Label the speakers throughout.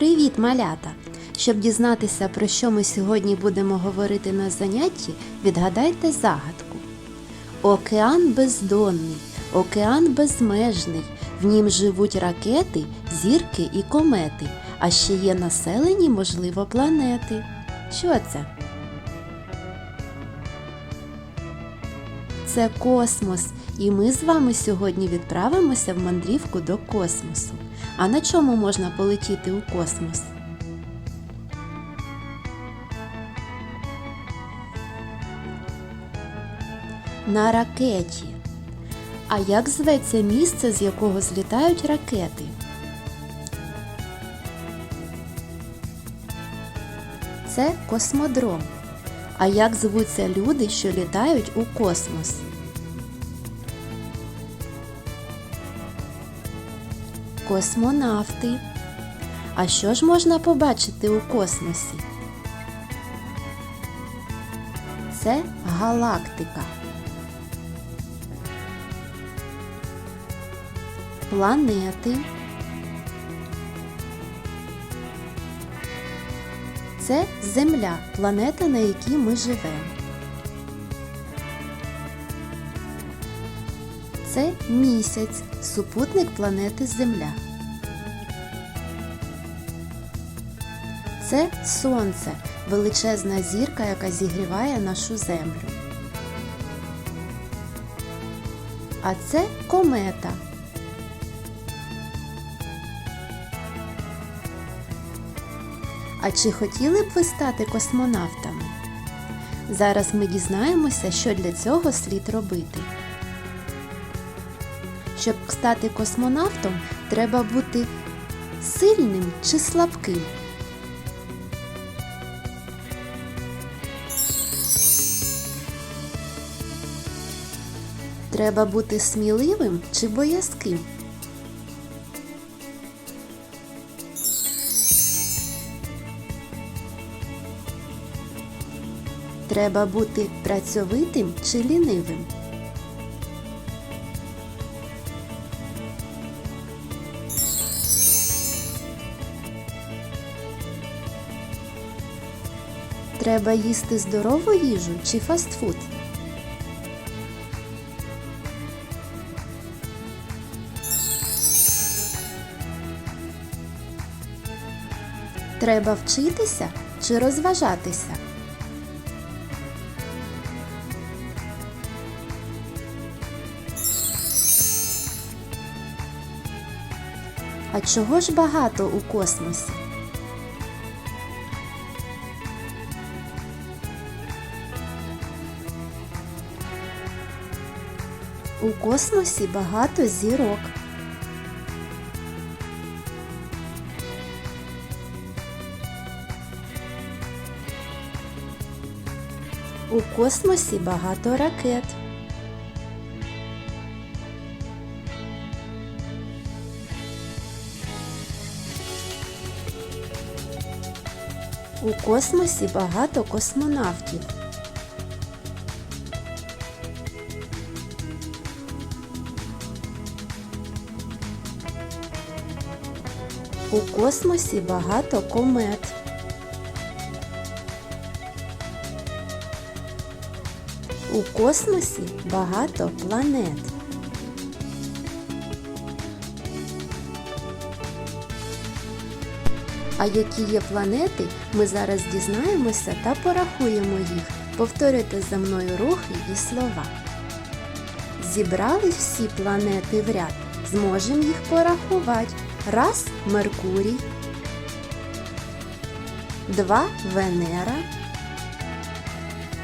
Speaker 1: Привіт, малята! Щоб дізнатися, про що ми сьогодні будемо говорити на занятті, відгадайте загадку. Океан бездонний, океан безмежний, в нім живуть ракети, зірки і комети, а ще є населені, можливо, планети. Що це? Це космос, і ми з вами сьогодні відправимося в мандрівку до космосу. А на чому можна полетіти у космос? На ракеті. А як зветься місце, з якого злітають ракети? Це космодром. А як звуться люди, що літають у космос? Космонавти. А що ж можна побачити у космосі? Це галактика. Планети. Це Земля, планета, на якій ми живемо. Це місяць, супутник планети Земля. Це Сонце, величезна зірка, яка зігріває нашу землю. А це комета. А чи хотіли б ви стати космонавтами? Зараз ми дізнаємося, що для цього слід робити. Щоб стати космонавтом, треба бути сильним чи слабким. Треба бути сміливим чи боязким. Треба бути працьовитим чи лінивим. Треба їсти здорову їжу чи фастфуд. Треба вчитися чи розважатися. А чого ж багато у космосі? У космосі багато зірок. У космосі багато ракет. У космосі багато космонавтів. У космосі багато комет. У космосі багато планет. А які є планети, ми зараз дізнаємося та порахуємо їх. Повторюйте за мною рухи і слова. Зібрали всі планети в ряд. Зможемо їх порахувати. Раз Меркурій. Два Венера.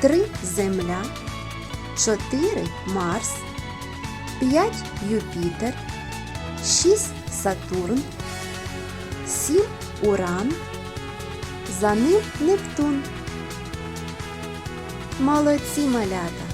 Speaker 1: Три Земля. Чотири Марс. П'ять Юпітер. Шість Сатурн. Сім Уран. За ним Нептун. Молодці малята!